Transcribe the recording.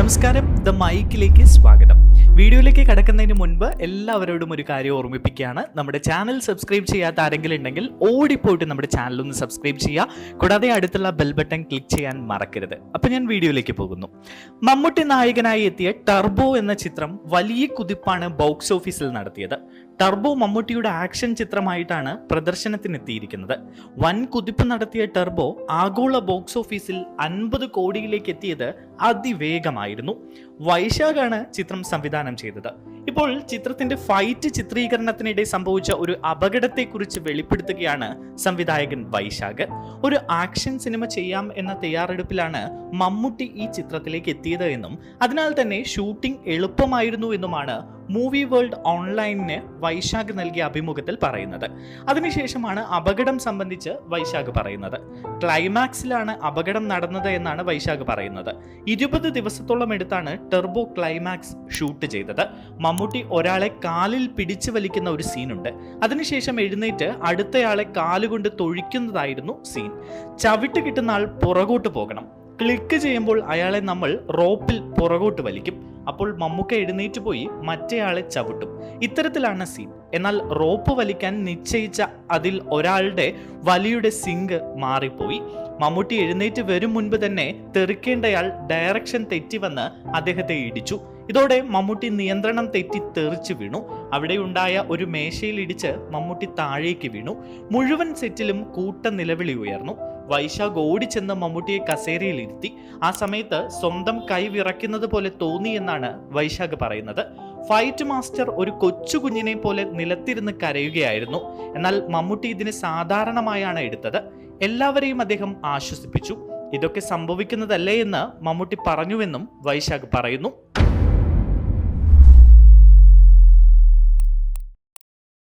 നമസ്കാരം. ദ മൈക്കിലേക്ക് സ്വാഗതം. വീഡിയോയിലേക്ക് കടക്കുന്നതിന് മുൻപ് എല്ലാവരോടും ഒരു കാര്യം ഓർമ്മിപ്പിക്കുകയാണ്. നമ്മുടെ ചാനൽ സബ്സ്ക്രൈബ് ചെയ്യാത്ത ആരെങ്കിലും ഉണ്ടെങ്കിൽ ഓടിപ്പോയിട്ട് നമ്മുടെ ചാനൽ ഒന്ന് സബ്സ്ക്രൈബ് ചെയ്യുക. കൂടാതെ അടുത്തുള്ള ബെൽ ബട്ടൺ ക്ലിക്ക് ചെയ്യാൻ മറക്കരുത്. അപ്പൊ ഞാൻ വീഡിയോയിലേക്ക് പോകുന്നു. മമ്മൂട്ടി നായകനായി എത്തിയ ടർബോ എന്ന ചിത്രം വലിയ കുതിപ്പാണ് ബോക്സ് ഓഫീസിൽ നടത്തിയത്. ടർബോ മമ്മൂട്ടിയുടെ ആക്ഷൻ ചിത്രമായിട്ടാണ് പ്രദർശനത്തിനെത്തിയിരിക്കുന്നത്. വൻ കുതിപ്പ് നടത്തിയ ടർബോ ആഗോള ബോക്സ് ഓഫീസിൽ അൻപത് കോടിയിലേക്ക് എത്തിയത് അതിവേഗമായിരുന്നു വൈശാഖാണ് ചിത്രം സംവിധാനം ചെയ്തത്. ഇപ്പോൾ ചിത്രത്തിന്റെ ഫൈറ്റ് ചിത്രീകരണത്തിനിടെ സംഭവിച്ച ഒരു അപകടത്തെക്കുറിച്ച് വെളിപ്പെടുത്തുകയാണ് സംവിധായകൻ വൈശാഖ്. ഒരു ആക്ഷൻ സിനിമ ചെയ്യാം എന്ന തയ്യാറെടുപ്പിലാണ് മമ്മൂട്ടി ഈ ചിത്രത്തിലേക്ക് എത്തിയത് എന്നും അതിനാൽ തന്നെ ഷൂട്ടിംഗ് എളുപ്പമായിരുന്നു എന്നുമാണ് മൂവി വേൾഡ് ഓൺലൈനിന് വൈശാഖ് നൽകിയ അഭിമുഖത്തിൽ പറയുന്നത്. അതിനുശേഷമാണ് അപകടം സംബന്ധിച്ച് വൈശാഖ് പറയുന്നത്. ക്ലൈമാക്സിലാണ് അപകടം നടന്നത് എന്നാണ് വൈശാഖ് പറയുന്നത്. ഇരുപത് ദിവസത്തോളം എടുത്താണ് ടെർബോ ക്ലൈമാക്സ് ഷൂട്ട് ചെയ്തത്. മമ്മൂട്ടി ഒരാളെ കാലിൽ പിടിച്ചു വലിക്കുന്ന ഒരു സീനുണ്ട് അതിനുശേഷം എഴുന്നേറ്റ് അടുത്തയാളെ കാലുകൊണ്ട് തൊഴിക്കുന്നതായിരുന്നു സീൻ ചവിട്ട് കിട്ടുന്ന ആൾ പുറകോട്ട് പോകണം. ക്ലിക്ക് ചെയ്യുമ്പോൾ അയാളെ നമ്മൾ റോപ്പിൽ പുറകോട്ട് വലിക്കും. അപ്പോൾ മമ്മൂക്ക എഴുന്നേറ്റ് പോയി മറ്റേയാളെ ചവിട്ടും. ഇത്തരത്തിലാണ് സീൻ എന്നാൽ റോപ്പ് വലിക്കാൻ നിശ്ചയിച്ച അതിൽ ഒരാളുടെ വലിയുടെ സിങ്ക് മാറിപ്പോയി. മമ്മൂട്ടി എഴുന്നേറ്റ് വരും മുൻപ് തന്നെ തെറിക്കേണ്ടയാൾ ഡയറക്ഷൻ തെറ്റിവന്ന് അദ്ദേഹത്തെ ഇടിച്ചു. ഇതോടെ മമ്മൂട്ടി നിയന്ത്രണം തെറ്റി തെറിച്ചു വീണു. അവിടെ ഉണ്ടായ ഒരു മേശയിൽ ഇടിച്ച് മമ്മൂട്ടി താഴേക്ക് വീണു. മുഴുവൻ സെറ്റിലും കൂട്ട നിലവിളി ഉയർന്നു. വൈശാഖ് ഓടിച്ചെന്ന് മമ്മൂട്ടിയെ കസേരയിൽ ഇരുത്തി ആ സമയത്ത് സ്വന്തം കൈ വിറയ്ക്കുന്നത് പോലെ തോന്നി എന്നാണ് വൈശാഖ് പറയുന്നത്. ഫൈറ്റ് മാസ്റ്റർ ഒരു കൊച്ചു കുഞ്ഞിനെ പോലെ നിലത്തിരുന്ന് കരയുകയായിരുന്നു. എന്നാൽ മമ്മൂട്ടി ഇതിന് സാധാരണമായാണ് എടുത്തത്. എല്ലാവരെയും അദ്ദേഹം ആശ്വസിപ്പിച്ചു. ഇതൊക്കെ സംഭവിക്കുന്നതല്ലേ എന്ന് മമ്മൂട്ടി പറഞ്ഞുവെന്നും വൈശാഖ് പറയുന്നു.